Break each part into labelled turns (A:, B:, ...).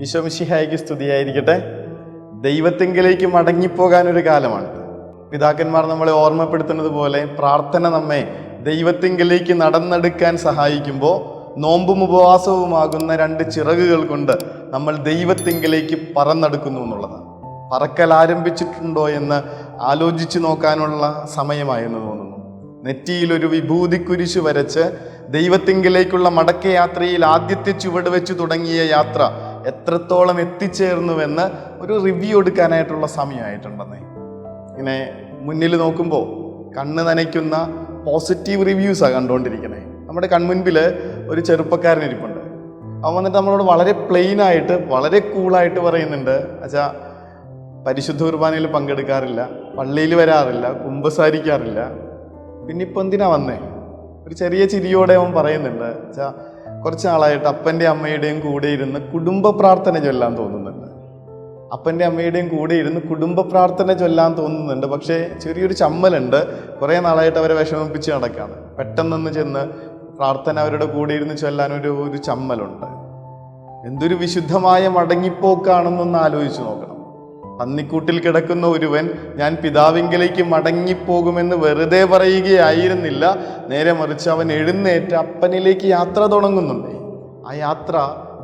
A: ഈശോമിഷിഹായിക്ക് സ്തുതിയായിരിക്കട്ടെ. ദൈവത്തെങ്കിലേക്ക് മടങ്ങിപ്പോകാൻ ഒരു കാലമാണ്. പിതാക്കന്മാർ നമ്മളെ ഓർമ്മപ്പെടുത്തുന്നത് പോലെ പ്രാർത്ഥന നമ്മെ ദൈവത്തെങ്കിലേക്ക് നടന്നെടുക്കാൻ സഹായിക്കുമ്പോൾ നോമ്പും ഉപവാസവുമാകുന്ന രണ്ട് ചിറകുകൾ കൊണ്ട് നമ്മൾ ദൈവത്തെങ്കിലേക്ക് പറന്നെടുക്കുന്നു എന്നുള്ളതാണ്. പറക്കൽ ആരംഭിച്ചിട്ടുണ്ടോ എന്ന് ആലോചിച്ചു നോക്കാനുള്ള സമയമായെന്ന് തോന്നുന്നു. നെറ്റിയിലൊരു വിഭൂതി കുരിശ് വരച്ച് ദൈവത്തിങ്കിലേക്കുള്ള മടക്കയാത്രയിൽ ആദ്യത്തെ ചുവട് വെച്ച് തുടങ്ങിയ യാത്ര എത്രത്തോളം എത്തിച്ചേർന്നുവെന്ന് ഒരു റിവ്യൂ എടുക്കാനായിട്ടുള്ള സമയമായിട്ടുണ്ടെന്നേ. ഇങ്ങനെ മുന്നിൽ നോക്കുമ്പോൾ കണ്ണ് നനയ്ക്കുന്ന പോസിറ്റീവ് റിവ്യൂസാണ് കണ്ടുകൊണ്ടിരിക്കണേ നമ്മുടെ കൺമുൻപിൽ ഒരു ചെറുപ്പക്കാരൻ ഇരിപ്പുണ്ട്. അവൻ വന്നിട്ട് നമ്മളോട് വളരെ പ്ലെയിൻ ആയിട്ട് വളരെ കൂളായിട്ട് പറയുന്നുണ്ട്. അച്ഛാ പരിശുദ്ധ കുർബാനയിൽ പങ്കെടുക്കാറില്ല പള്ളിയിൽ വരാറില്ല കുമ്പസാരിക്കാറില്ല. പിന്നെ ഇപ്പം എന്തിനാ വന്നേ? ഒരു ചെറിയ ചിരിയോടെ അവൻ പറയുന്നുണ്ട്. വെച്ചാ കുറച്ച് നാളായിട്ട് അപ്പന്റെ അമ്മയുടെയും കൂടെ ഇരുന്ന് കുടുംബ പ്രാർത്ഥന ചൊല്ലാൻ തോന്നുന്നുണ്ട്. അപ്പന്റെ അമ്മയുടെയും കൂടെ ഇരുന്ന് കുടുംബ പ്രാർത്ഥന ചൊല്ലാൻ തോന്നുന്നുണ്ട്. പക്ഷേ ചെറിയൊരു ചമ്മലുണ്ട്. കുറേ നാളായിട്ട് അവരെ വിഷമിപ്പിച്ച് നടക്കുകയാണ് പെട്ടെന്നൊന്ന് ചെന്ന് പ്രാർത്ഥന അവരുടെ കൂടെ ഇരുന്ന് ചൊല്ലാൻ ഒരു ഒരു ചമ്മലുണ്ട്. എന്തൊരു വിശുദ്ധമായ മടങ്ങിപ്പോക്കാണെന്നൊന്ന് ആലോചിച്ച് നോക്കണം. പന്നിക്കൂട്ടിൽ കിടക്കുന്ന ഒരുവൻ ഞാൻ പിതാവിങ്കിലേക്ക് മടങ്ങിപ്പോകുമെന്ന് വെറുതെ പറയുകയായിരുന്നില്ല. നേരെ മറിച്ച് അവൻ എഴുന്നേറ്റ് അപ്പനിലേക്ക് യാത്ര തുടങ്ങുന്നുണ്ട്. ആ യാത്ര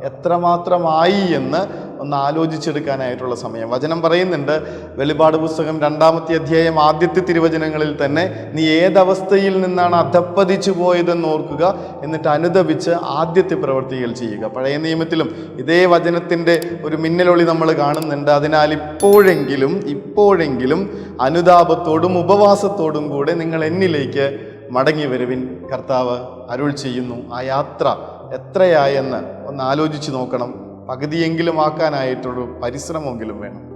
A: എത്രമാത്രമായി എന്ന് ഒന്ന് ആലോചിച്ചെടുക്കാനായിട്ടുള്ള സമയം. വചനം പറയുന്നുണ്ട് വെളിപാട് പുസ്തകം രണ്ടാമത്തെ അധ്യായം ആദ്യത്തെ തിരുവചനങ്ങളിൽ തന്നെ നീ ഏതവസ്ഥയിൽ നിന്നാണ് അധപ്പതിച്ചു പോയതെന്ന് ഓർക്കുക? എന്നിട്ട് അനുദപിച്ച് ആദ്യത്തെ പ്രവൃത്തികൾ ചെയ്യുക. പഴയ നിയമത്തിലും ഇതേ വചനത്തിന്റെ ഒരു മിന്നലൊളി നമ്മൾ കാണുന്നുണ്ട്. അതിനാൽ ഇപ്പോഴെങ്കിലും ഇപ്പോഴെങ്കിലും അനുതാപത്തോടും ഉപവാസത്തോടും കൂടെ നിങ്ങൾ എന്നിലേക്ക് മടങ്ങി വരുവിൻ. കർത്താവ് അരുൾ ചെയ്യുന്നു. ആ യാത്ര എത്രയായെന്ന് ഒന്ന് ആലോചിച്ച് നോക്കണം. പകുതിയെങ്കിലും ആക്കാനായിട്ടൊരു പരിശ്രമമെങ്കിലും വേണം.